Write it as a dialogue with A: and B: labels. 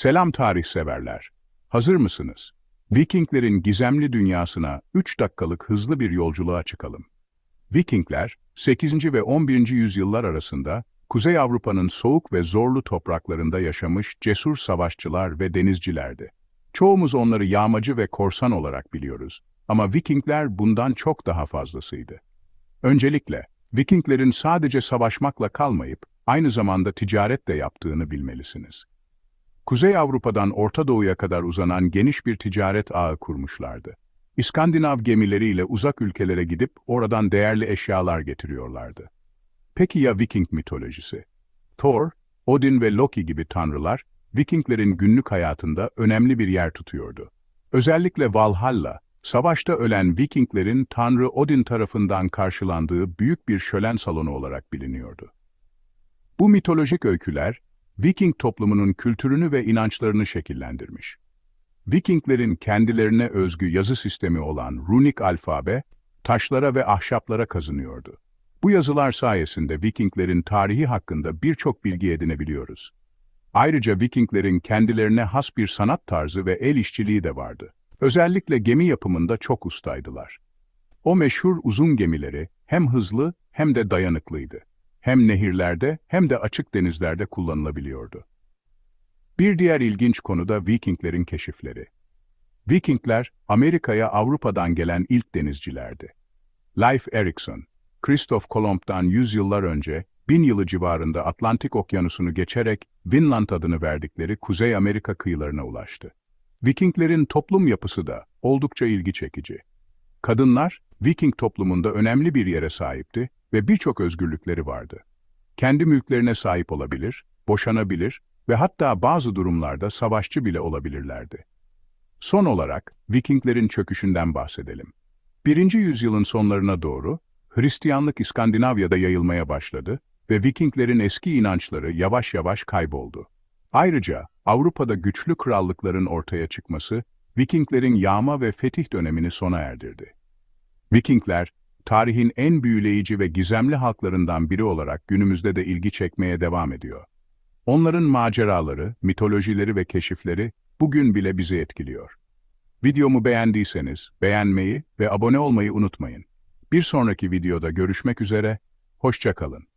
A: Selam tarih severler. Hazır mısınız? Vikinglerin gizemli dünyasına 3 dakikalık hızlı bir yolculuğa çıkalım. Vikingler, 8. ve 11. yüzyıllar arasında Kuzey Avrupa'nın soğuk ve zorlu topraklarında yaşamış cesur savaşçılar ve denizcilerdi. Çoğumuz onları yağmacı ve korsan olarak biliyoruz ama Vikingler bundan çok daha fazlasıydı. Öncelikle, Vikinglerin sadece savaşmakla kalmayıp aynı zamanda ticaret de yaptığını bilmelisiniz. Kuzey Avrupa'dan Orta Doğu'ya kadar uzanan geniş bir ticaret ağı kurmuşlardı. İskandinav gemileriyle uzak ülkelere gidip oradan değerli eşyalar getiriyorlardı. Peki ya Viking mitolojisi? Thor, Odin ve Loki gibi tanrılar, Vikinglerin günlük hayatında önemli bir yer tutuyordu. Özellikle Valhalla, savaşta ölen Vikinglerin tanrı Odin tarafından karşılandığı büyük bir şölen salonu olarak biliniyordu. Bu mitolojik öyküler, Viking toplumunun kültürünü ve inançlarını şekillendirmiş. Vikinglerin kendilerine özgü yazı sistemi olan runik alfabe, taşlara ve ahşaplara kazınıyordu. Bu yazılar sayesinde Vikinglerin tarihi hakkında birçok bilgi edinebiliyoruz. Ayrıca Vikinglerin kendilerine has bir sanat tarzı ve el işçiliği de vardı. Özellikle gemi yapımında çok ustaydılar. O meşhur uzun gemileri hem hızlı hem de dayanıklıydı. Hem nehirlerde hem de açık denizlerde kullanılabiliyordu. Bir diğer ilginç konu da Vikinglerin keşifleri. Vikingler, Amerika'ya Avrupa'dan gelen ilk denizcilerdi. Leif Erikson, Christoph Kolomb'dan yüzyıllar önce, bin yılı civarında Atlantik Okyanusu'nu geçerek Vinland adını verdikleri Kuzey Amerika kıyılarına ulaştı. Vikinglerin toplum yapısı da oldukça ilgi çekici. Kadınlar, Viking toplumunda önemli bir yere sahipti ve birçok özgürlükleri vardı. Kendi mülklerine sahip olabilir, boşanabilir ve hatta bazı durumlarda savaşçı bile olabilirlerdi. Son olarak Vikinglerin çöküşünden bahsedelim. Birinci yüzyılın sonlarına doğru Hristiyanlık İskandinavya'da yayılmaya başladı ve Vikinglerin eski inançları yavaş yavaş kayboldu. Ayrıca Avrupa'da güçlü krallıkların ortaya çıkması Vikinglerin yağma ve fetih dönemini sona erdirdi. Vikingler, tarihin en büyüleyici ve gizemli halklarından biri olarak günümüzde de ilgi çekmeye devam ediyor. Onların maceraları, mitolojileri ve keşifleri bugün bile bizi etkiliyor. Videomu beğendiyseniz beğenmeyi ve abone olmayı unutmayın. Bir sonraki videoda görüşmek üzere, hoşça kalın.